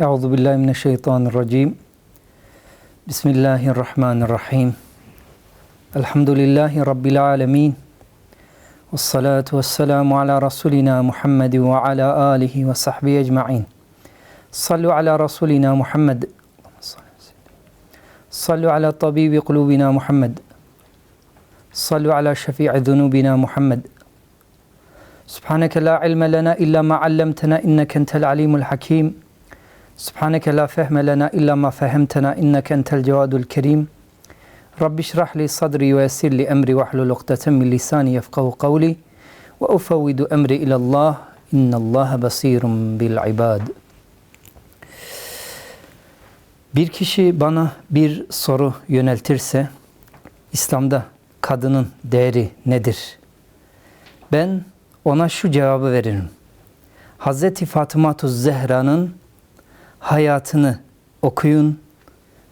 أعوذ بالله من الشيطان الرجيم. بسم الله الرحمن الرحيم. الحمد لله رب العالمين والصلاة والسلام على رسولنا محمد وعلى آله وصحبه أجمعين. صلوا على رسولنا محمد. صلوا على طبيب قلوبنا محمد. صلوا على شفيع ذنوبنا محمد. سبحانك لا علم لنا إلا ما علمتنا إنك أنت العليم الحكيم. Subhaneke la fehme lena illa ma fehemtena inneke entel cevadul kerim. Rabbi şrah li sadri ve yessir li emri ve hlul ukdeten min lisani yefkahu kavli ve ufevvidu emri ilallah innallaha basirun. Bir kişi bana bir soru yöneltirse İslam'da kadının değeri nedir? Ben ona şu cevabı veririm. Hazreti Fatıma Zehra'nın hayatını okuyun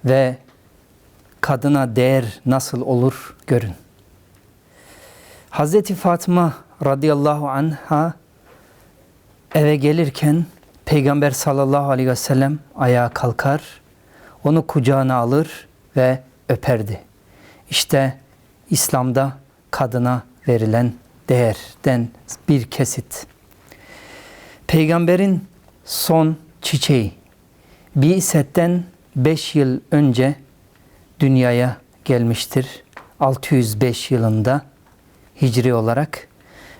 ve kadına değer nasıl olur görün. Hazreti Fatıma radıyallahu anha eve gelirken Peygamber sallallahu aleyhi ve sellem ayağa kalkar, onu kucağına alır ve öperdi. İşte İslam'da kadına verilen değerden bir kesit. Peygamberin son çiçeği Bi'setten 5 yıl önce dünyaya gelmiştir. 605 yılında hicri olarak.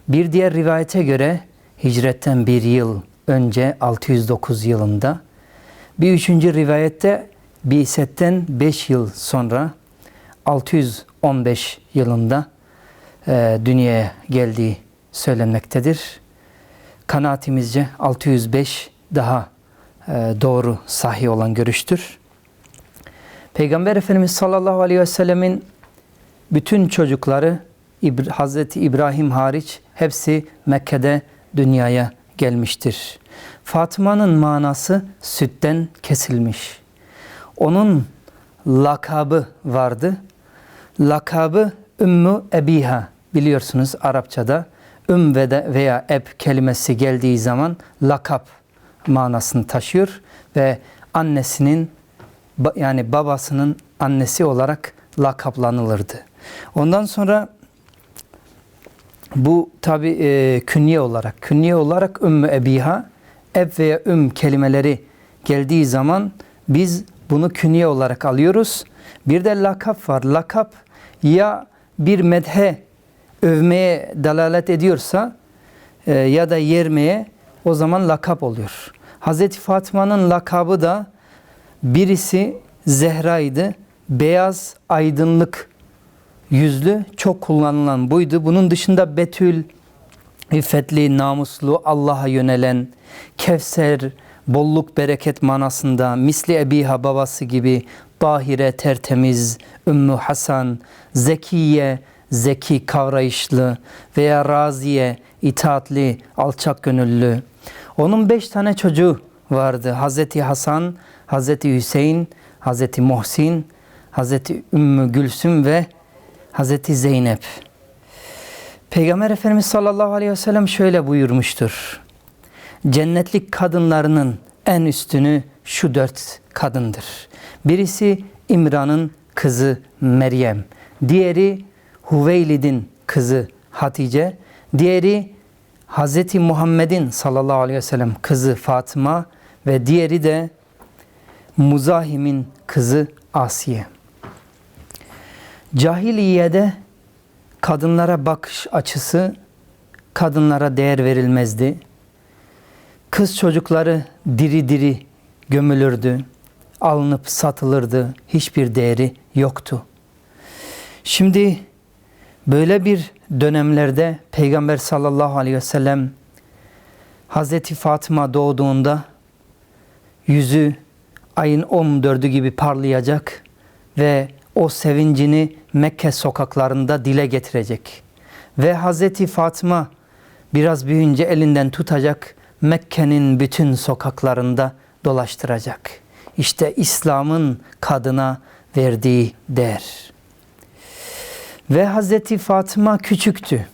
Bir diğer rivayete göre hicretten bir yıl önce 609 yılında. Bir üçüncü rivayette Bi'setten 5 yıl sonra 615 yılında e, dünyaya geldiği söylenmektedir. Kanaatimizce 605 daha doğru sahih olan görüştür. Peygamber Efendimiz sallallahu aleyhi ve sellemin bütün çocukları Hazreti İbrahim hariç hepsi Mekke'de dünyaya gelmiştir. Fatıma'nın manası sütten kesilmiş. Onun lakabı vardı. Lakabı Ümmü Ebiha biliyorsunuz Arapçada Üm veya eb kelimesi geldiği zaman lakap manasını taşıyor ve annesinin yani babasının annesi olarak lakaplanılırdı. Ondan sonra bu tabi e, künye olarak, künye olarak Ümmü Ebiha, eb veya üm kelimeleri geldiği zaman biz bunu künye olarak alıyoruz. Bir de lakap var. Lakap ya bir medhe övmeye dalalet ediyorsa e, ya da yermeye o zaman lakap oluyor. Hazreti Fatma'nın lakabı da birisi Zehra'ydı. Beyaz, aydınlık yüzlü çok kullanılan buydu. Bunun dışında Betül, iffetli, namuslu, Allah'a yönelen, Kevser, bolluk, bereket manasında, misli Ebiha babası gibi, Bahire, tertemiz, Ümmü Hasan, Zekiye, zeki, kavrayışlı veya Raziye, itaatli, alçak gönüllü. Onun beş tane çocuğu vardı. Hazreti Hasan, Hazreti Hüseyin, Hazreti Muhsin, Hazreti Ümmü Gülsüm ve Hazreti Zeynep. Peygamber Efendimiz sallallahu aleyhi ve sellem şöyle buyurmuştur. Cennetlik kadınlarının en üstünü şu dört kadındır. Birisi İmran'ın kızı Meryem. Diğeri Huveylid'in kızı Hatice. Diğeri Hazreti Muhammed'in sallallahu aleyhi ve sellem kızı Fatıma ve diğeri de Muzahim'in kızı Asiye. Cahiliyede kadınlara bakış açısı kadınlara değer verilmezdi. Kız çocukları diri diri gömülürdü. Alınıp satılırdı. Hiçbir değeri yoktu. Şimdi böyle bir dönemlerde Peygamber sallallahu aleyhi ve sellem Hazreti Fatıma doğduğunda yüzü ayın 14'ü gibi parlayacak ve o sevincini Mekke sokaklarında dile getirecek. Ve Hazreti Fatıma biraz büyüyünce elinden tutacak Mekke'nin bütün sokaklarında dolaştıracak. İşte İslam'ın kadına verdiği değer. Ve Hazreti Fatıma küçüktü.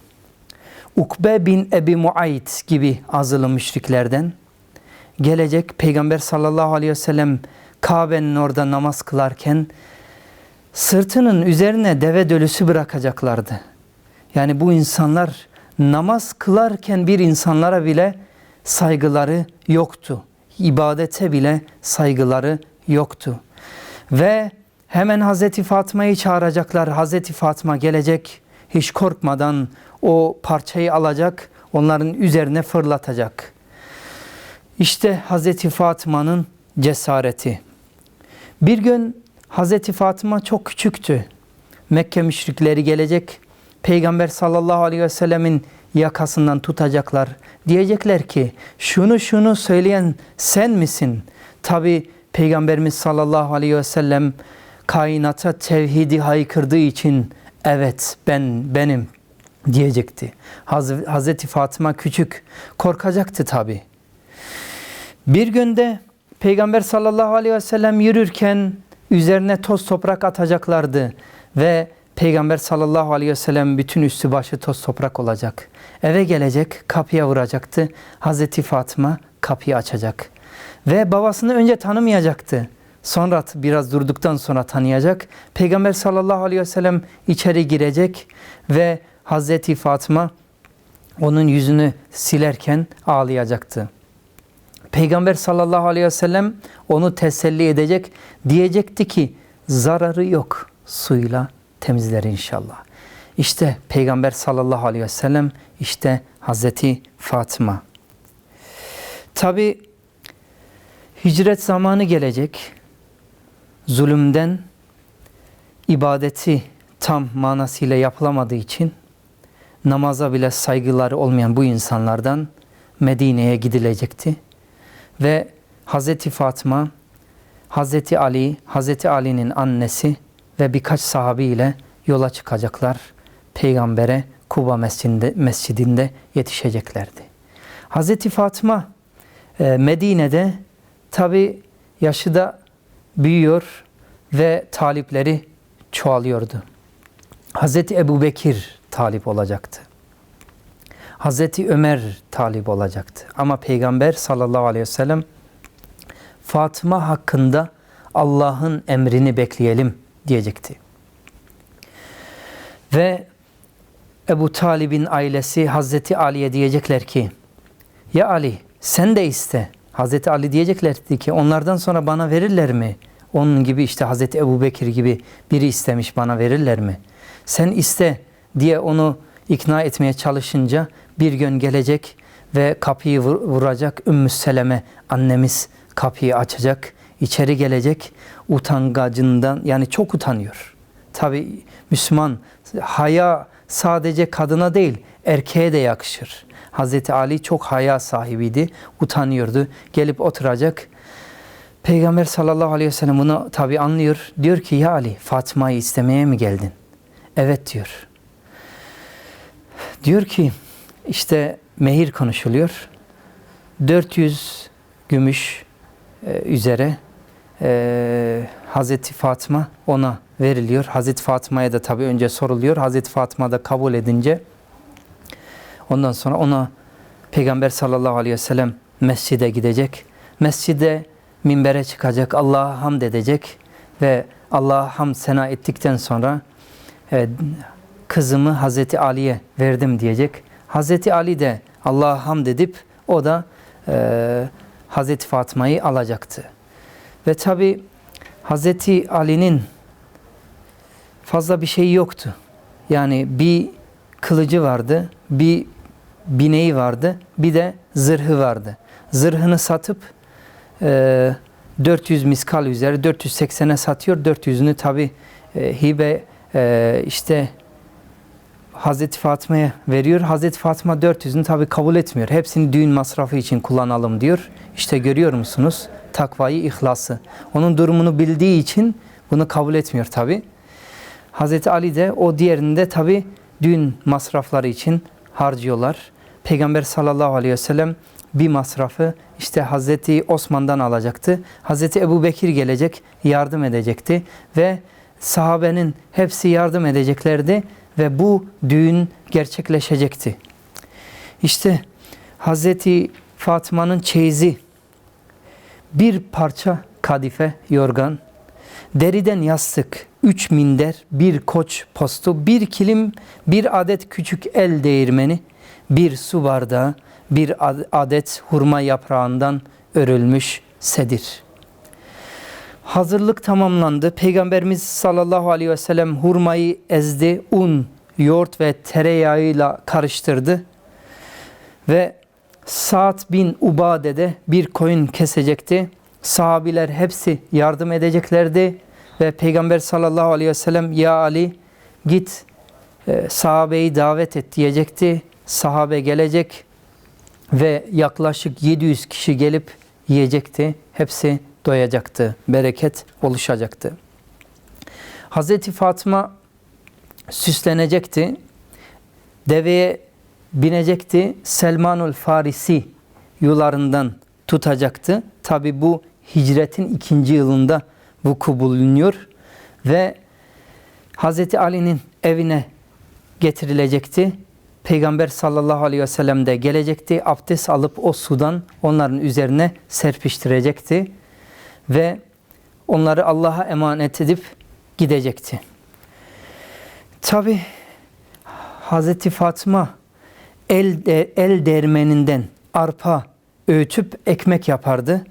Ukbe bin Ebi Muayt gibi azılı müşriklerden gelecek Peygamber sallallahu aleyhi ve sellem Kabe'nin orada namaz kılarken sırtının üzerine deve dölüsü bırakacaklardı. Yani bu insanlar namaz kılarken bir insanlara bile saygıları yoktu. İbadete bile saygıları yoktu. Ve hemen Hazreti Fatma'yı çağıracaklar. Hazreti Fatma gelecek hiç korkmadan o parçayı alacak, onların üzerine fırlatacak. İşte Hazreti Fatma'nın cesareti. Bir gün Hazreti Fatıma çok küçüktü. Mekke müşrikleri gelecek. Peygamber sallallahu aleyhi ve sellemin yakasından tutacaklar. Diyecekler ki şunu şunu söyleyen sen misin? Tabi Peygamberimiz sallallahu aleyhi ve sellem kainata tevhidi haykırdığı için evet ben benim diyecekti. Haz Hazreti Fatıma küçük korkacaktı tabi. Bir günde Peygamber sallallahu aleyhi ve sellem yürürken üzerine toz toprak atacaklardı ve Peygamber sallallahu aleyhi ve sellem bütün üstü başı toz toprak olacak. Eve gelecek, kapıya vuracaktı. Hazreti Fatıma kapıyı açacak. Ve babasını önce tanımayacaktı. Sonra biraz durduktan sonra tanıyacak. Peygamber sallallahu aleyhi ve sellem içeri girecek ve Hazreti Fatıma onun yüzünü silerken ağlayacaktı. Peygamber sallallahu aleyhi ve sellem onu teselli edecek. Diyecekti ki zararı yok suyla temizler inşallah. İşte Peygamber sallallahu aleyhi ve sellem işte Hazreti Fatıma. Tabi hicret zamanı gelecek. Zulümden ibadeti tam manasıyla yapılamadığı için namaza bile saygıları olmayan bu insanlardan Medine'ye gidilecekti. Ve Hazreti Fatıma, Hazreti Ali, Hazreti Ali'nin annesi ve birkaç sahabiyle yola çıkacaklar. Peygamber'e Kuba mescidinde, mescidinde yetişeceklerdi. Hazreti Fatıma e, Medine'de tabi yaşı da büyüyor ve talipleri çoğalıyordu. Hazreti Ebu Bekir talip olacaktı. Hazreti Ömer talip olacaktı. Ama Peygamber sallallahu aleyhi ve sellem Fatıma hakkında Allah'ın emrini bekleyelim diyecekti. Ve Ebu Talib'in ailesi Hazreti Ali'ye diyecekler ki ya Ali sen de iste. Hazreti Ali diyeceklerdi ki onlardan sonra bana verirler mi? Onun gibi işte Hazreti Ebu Bekir gibi biri istemiş bana verirler mi? Sen iste diye onu ikna etmeye çalışınca bir gün gelecek ve kapıyı vuracak Ümmü Seleme annemiz kapıyı açacak, içeri gelecek utangacından yani çok utanıyor. Tabi Müslüman haya sadece kadına değil erkeğe de yakışır. Hazreti Ali çok haya sahibiydi, utanıyordu. Gelip oturacak. Peygamber sallallahu aleyhi ve sellem bunu tabi anlıyor. Diyor ki ya Ali Fatma'yı istemeye mi geldin? Evet diyor. Diyor ki işte mehir konuşuluyor. 400 gümüş e, üzere e, Hazreti Fatıma ona veriliyor. Hazreti Fatıma'ya da tabi önce soruluyor. Hazreti Fatıma da kabul edince ondan sonra ona Peygamber sallallahu aleyhi ve sellem mescide gidecek. Mescide minbere çıkacak. Allah'a hamd edecek ve Allah'a hamd sena ettikten sonra e, kızımı Hazreti Ali'ye verdim diyecek. Hazreti Ali de Allah'a hamd edip o da e, Hazreti Fatma'yı alacaktı. Ve tabi Hazreti Ali'nin fazla bir şey yoktu. Yani bir kılıcı vardı, bir bineği vardı, bir de zırhı vardı. Zırhını satıp e, 400 miskal üzeri 480'e satıyor. 400'ünü tabi e, hibe e, işte Hazreti Fatma'ya veriyor. Hazreti Fatma 400'ünü tabi kabul etmiyor. Hepsini düğün masrafı için kullanalım diyor. İşte görüyor musunuz? Takvayı, ihlası. Onun durumunu bildiği için bunu kabul etmiyor tabi. Hazreti Ali de o diğerini de tabi düğün masrafları için harcıyorlar. Peygamber sallallahu aleyhi ve sellem bir masrafı işte Hazreti Osman'dan alacaktı. Hazreti Ebu Bekir gelecek, yardım edecekti ve sahabenin hepsi yardım edeceklerdi ve bu düğün gerçekleşecekti. İşte Hazreti Fatma'nın çeyizi bir parça kadife, yorgan, deriden yastık, üç minder, bir koç postu, bir kilim, bir adet küçük el değirmeni, bir su bardağı, bir adet hurma yaprağından örülmüş sedir. Hazırlık tamamlandı. Peygamberimiz sallallahu aleyhi ve sellem hurmayı ezdi, un, yoğurt ve tereyağıyla karıştırdı. Ve Sa'd bin Ubade'de bir koyun kesecekti. Sahabiler hepsi yardım edeceklerdi. Ve Peygamber sallallahu aleyhi ve sellem ya Ali git e, sahabeyi davet et diyecekti. Sahabe gelecek ve yaklaşık 700 kişi gelip yiyecekti. Hepsi doyacaktı. Bereket oluşacaktı. Hazreti Fatıma süslenecekti. Deveye binecekti. Selmanul Farisi yularından tutacaktı. Tabi bu hicretin ikinci yılında vuku bulunuyor ve Hazreti Ali'nin evine getirilecekti. Peygamber sallallahu aleyhi ve sellem de gelecekti. Abdest alıp o sudan onların üzerine serpiştirecekti. Ve onları Allah'a emanet edip gidecekti. Tabi Hazreti Fatma el, de, el dermeninden arpa öğütüp ekmek yapardı.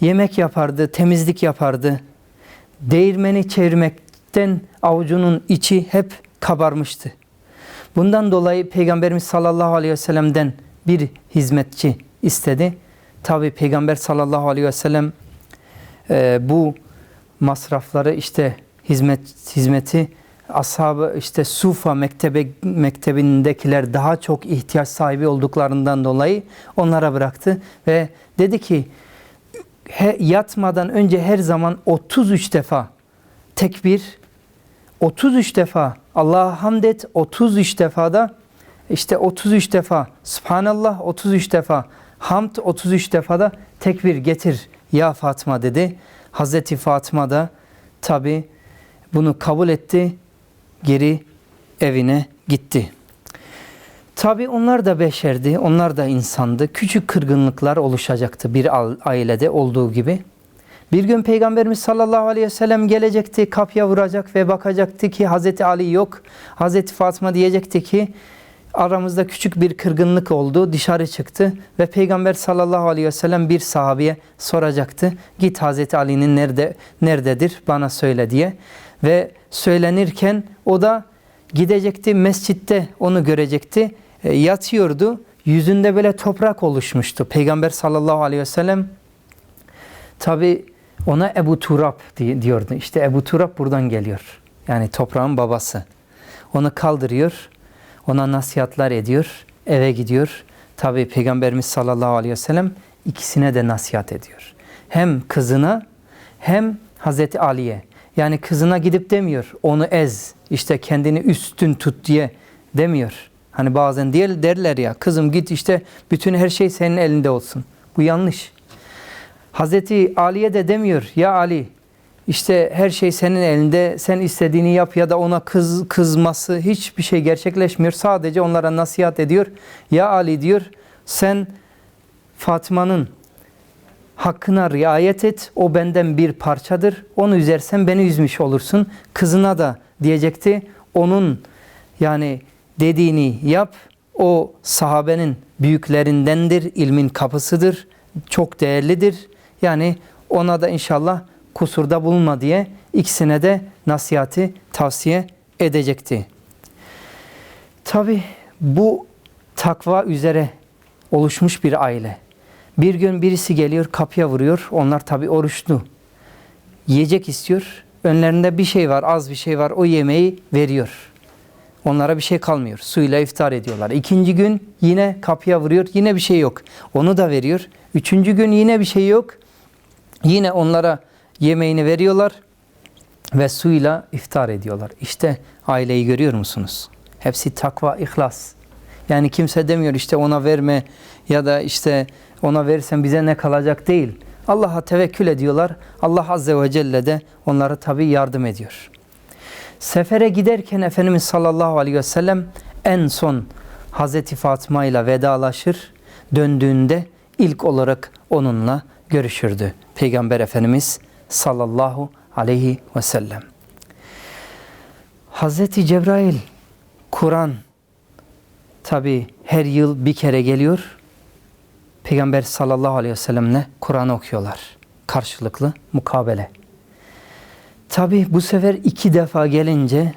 Yemek yapardı, temizlik yapardı. Değirmeni çevirmekten avucunun içi hep kabarmıştı. Bundan dolayı Peygamberimiz sallallahu aleyhi ve sellem'den bir hizmetçi istedi. Tabi Peygamber sallallahu aleyhi ve sellem e, bu masrafları işte hizmet hizmeti ashabı işte Sufa mektebe, mektebindekiler daha çok ihtiyaç sahibi olduklarından dolayı onlara bıraktı ve dedi ki he, yatmadan önce her zaman 33 defa tekbir 33 defa Allah'a hamd et 33 defa da işte 33 defa Subhanallah 33 defa hamd 33 defa da tekbir getir ya Fatma dedi. Hazreti Fatma da tabi bunu kabul etti. Geri evine gitti. Tabi onlar da beşerdi, onlar da insandı. Küçük kırgınlıklar oluşacaktı bir ailede olduğu gibi. Bir gün Peygamberimiz sallallahu aleyhi ve sellem gelecekti, kapıya vuracak ve bakacaktı ki Hazreti Ali yok. Hazreti Fatma diyecekti ki aramızda küçük bir kırgınlık oldu. Dışarı çıktı ve Peygamber sallallahu aleyhi ve sellem bir sahabeye soracaktı. Git Hazreti Ali'nin nerede nerededir bana söyle diye. Ve söylenirken o da gidecekti mescitte onu görecekti. E, yatıyordu. Yüzünde böyle toprak oluşmuştu. Peygamber sallallahu aleyhi ve sellem tabi ona Ebu Turab diyordu. İşte Ebu Turab buradan geliyor. Yani toprağın babası. Onu kaldırıyor ona nasihatler ediyor, eve gidiyor. Tabi Peygamberimiz sallallahu aleyhi ve sellem ikisine de nasihat ediyor. Hem kızına hem Hazreti Ali'ye. Yani kızına gidip demiyor onu ez, işte kendini üstün tut diye demiyor. Hani bazen diye derler ya kızım git işte bütün her şey senin elinde olsun. Bu yanlış. Hazreti Ali'ye de demiyor ya Ali işte her şey senin elinde. Sen istediğini yap ya da ona kız kızması hiçbir şey gerçekleşmiyor. Sadece onlara nasihat ediyor. Ya Ali diyor sen Fatma'nın hakkına riayet et. O benden bir parçadır. Onu üzersen beni üzmüş olursun. Kızına da diyecekti. Onun yani dediğini yap. O sahabenin büyüklerindendir. ilmin kapısıdır. Çok değerlidir. Yani ona da inşallah kusurda bulunma diye ikisine de nasihati tavsiye edecekti. Tabi bu takva üzere oluşmuş bir aile. Bir gün birisi geliyor kapıya vuruyor. Onlar tabi oruçlu. Yiyecek istiyor. Önlerinde bir şey var, az bir şey var. O yemeği veriyor. Onlara bir şey kalmıyor. Suyla iftar ediyorlar. İkinci gün yine kapıya vuruyor. Yine bir şey yok. Onu da veriyor. Üçüncü gün yine bir şey yok. Yine onlara yemeğini veriyorlar ve suyla iftar ediyorlar. İşte aileyi görüyor musunuz? Hepsi takva, ihlas. Yani kimse demiyor işte ona verme ya da işte ona verirsen bize ne kalacak değil. Allah'a tevekkül ediyorlar. Allah Azze ve Celle de onlara tabi yardım ediyor. Sefere giderken Efendimiz sallallahu aleyhi ve sellem en son Hazreti Fatıma ile vedalaşır. Döndüğünde ilk olarak onunla görüşürdü Peygamber Efendimiz sallallahu aleyhi ve sellem. Hazreti Cebrail Kur'an tabi her yıl bir kere geliyor. Peygamber sallallahu aleyhi ve sellemle Kur'an okuyorlar. Karşılıklı mukabele. Tabi bu sefer iki defa gelince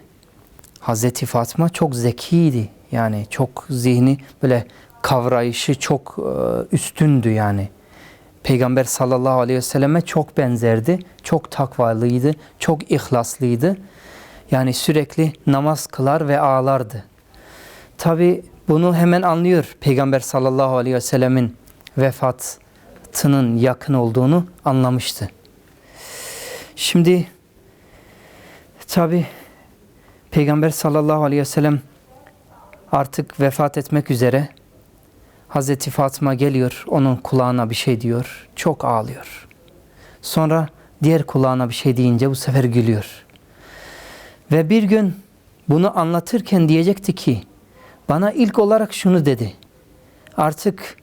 Hazreti Fatıma çok zekiydi. Yani çok zihni böyle kavrayışı çok e, üstündü yani. Peygamber sallallahu aleyhi ve selleme çok benzerdi. Çok takvalıydı, çok ihlaslıydı. Yani sürekli namaz kılar ve ağlardı. Tabi bunu hemen anlıyor Peygamber sallallahu aleyhi ve sellemin vefatının yakın olduğunu anlamıştı. Şimdi tabi Peygamber sallallahu aleyhi ve sellem artık vefat etmek üzere Hazreti Fatıma geliyor onun kulağına bir şey diyor çok ağlıyor. Sonra diğer kulağına bir şey deyince bu sefer gülüyor. Ve bir gün bunu anlatırken diyecekti ki bana ilk olarak şunu dedi. Artık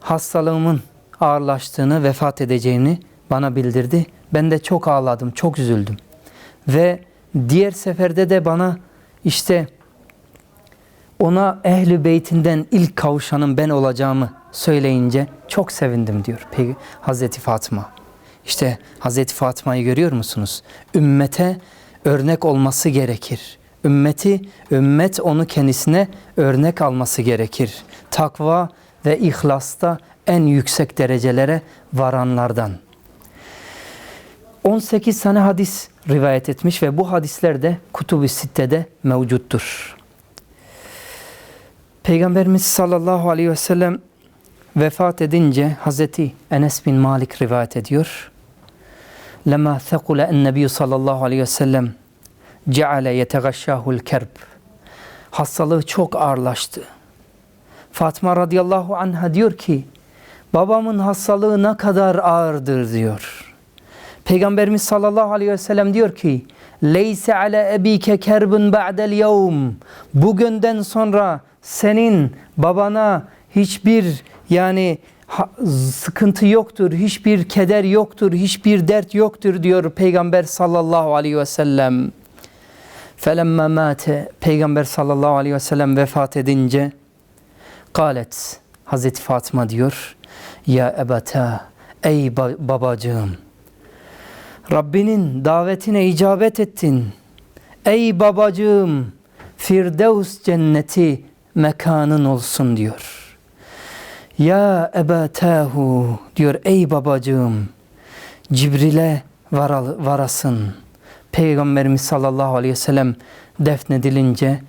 hastalığımın ağırlaştığını, vefat edeceğini bana bildirdi. Ben de çok ağladım, çok üzüldüm. Ve diğer seferde de bana işte ona ehli beytinden ilk kavuşanın ben olacağımı söyleyince çok sevindim diyor Peki Hazreti Fatıma. İşte Hazreti Fatıma'yı görüyor musunuz? Ümmete örnek olması gerekir. Ümmeti, ümmet onu kendisine örnek alması gerekir. Takva ve ihlasta en yüksek derecelere varanlardan. 18 tane hadis rivayet etmiş ve bu hadisler de Kutubu Sitte'de mevcuttur. Peygamberimiz sallallahu aleyhi ve sellem vefat edince Hazreti Enes bin Malik rivayet ediyor. Lema thekule en nebiyyü sallallahu aleyhi ve sellem ceale yetegaşşahul kerb. Hastalığı çok ağırlaştı. Fatma radıyallahu anha diyor ki babamın hastalığı ne kadar ağırdır diyor. Peygamberimiz sallallahu aleyhi ve sellem diyor ki Leyse ale ebike kerbun ba'del yevm. Bugünden sonra senin babana hiçbir yani sıkıntı yoktur, hiçbir keder yoktur, hiçbir dert yoktur diyor Peygamber sallallahu aleyhi ve sellem. Felemme mate Peygamber sallallahu aleyhi ve sellem vefat edince Kalet Hazreti Fatıma diyor Ya ebata ey babacığım Rabbinin davetine icabet ettin. Ey babacığım Firdevs cenneti mekanın olsun diyor. Ya ebatahu diyor ey babacığım Cibril'e varasın. Peygamberimiz sallallahu aleyhi ve sellem defnedilince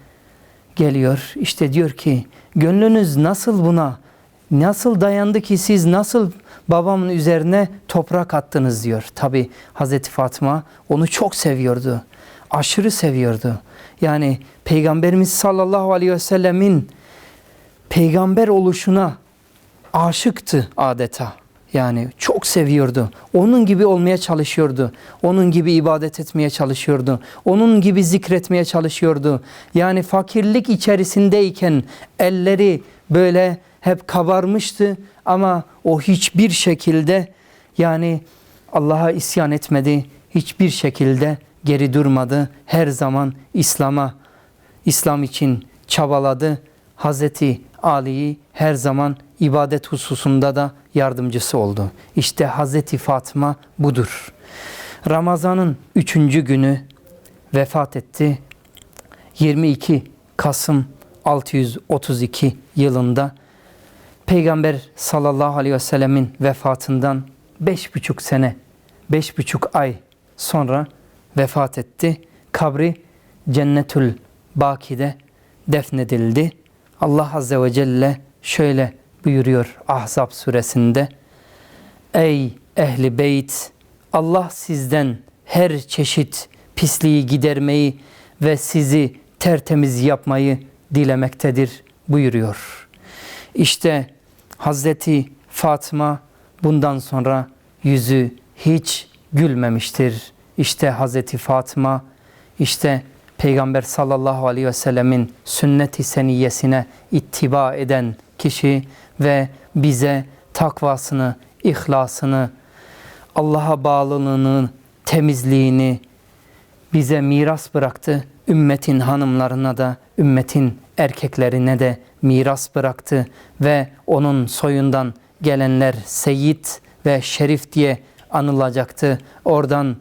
geliyor. İşte diyor ki gönlünüz nasıl buna nasıl dayandı ki siz nasıl babamın üzerine toprak attınız diyor. Tabi Hazreti Fatma onu çok seviyordu. Aşırı seviyordu. Yani Peygamberimiz sallallahu aleyhi ve sellemin peygamber oluşuna aşıktı adeta. Yani çok seviyordu. Onun gibi olmaya çalışıyordu. Onun gibi ibadet etmeye çalışıyordu. Onun gibi zikretmeye çalışıyordu. Yani fakirlik içerisindeyken elleri böyle hep kabarmıştı ama o hiçbir şekilde yani Allah'a isyan etmedi. Hiçbir şekilde geri durmadı. Her zaman İslam'a İslam için çabaladı. Hazreti Ali'yi her zaman ibadet hususunda da yardımcısı oldu. İşte Hazreti Fatıma budur. Ramazan'ın üçüncü günü vefat etti. 22 Kasım 632 yılında Peygamber sallallahu aleyhi ve sellemin vefatından beş buçuk sene, beş buçuk ay sonra vefat etti. Kabri Cennetül Baki'de defnedildi. Allah Azze ve Celle şöyle buyuruyor Ahzab suresinde. Ey ehli beyt Allah sizden her çeşit pisliği gidermeyi ve sizi tertemiz yapmayı dilemektedir buyuruyor. İşte Hazreti Fatıma bundan sonra yüzü hiç gülmemiştir. İşte Hazreti Fatıma işte Peygamber sallallahu aleyhi ve sellemin sünnet-i seniyyesine ittiba eden kişi ve bize takvasını, ihlasını Allah'a bağlılığını, temizliğini bize miras bıraktı. Ümmetin hanımlarına da, ümmetin erkeklerine de miras bıraktı ve onun soyundan gelenler Seyit ve Şerif diye anılacaktı. Oradan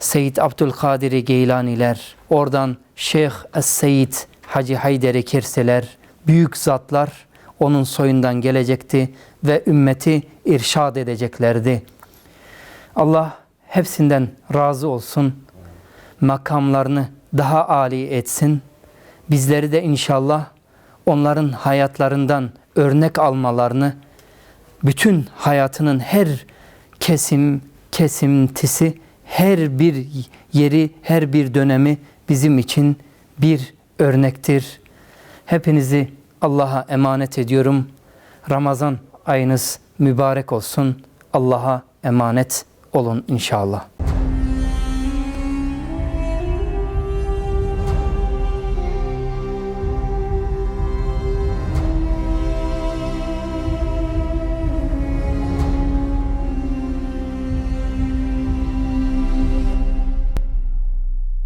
Seyyid Abdülkadir Geylaniler, oradan Şeyh Es-Seyyid Hacı Hayderi Kirseler, büyük zatlar onun soyundan gelecekti ve ümmeti irşad edeceklerdi. Allah hepsinden razı olsun. Makamlarını daha âli etsin. Bizleri de inşallah onların hayatlarından örnek almalarını, bütün hayatının her kesim, kesintisi, her bir yeri, her bir dönemi bizim için bir örnektir. Hepinizi Allah'a emanet ediyorum. Ramazan ayınız mübarek olsun. Allah'a emanet olun inşallah.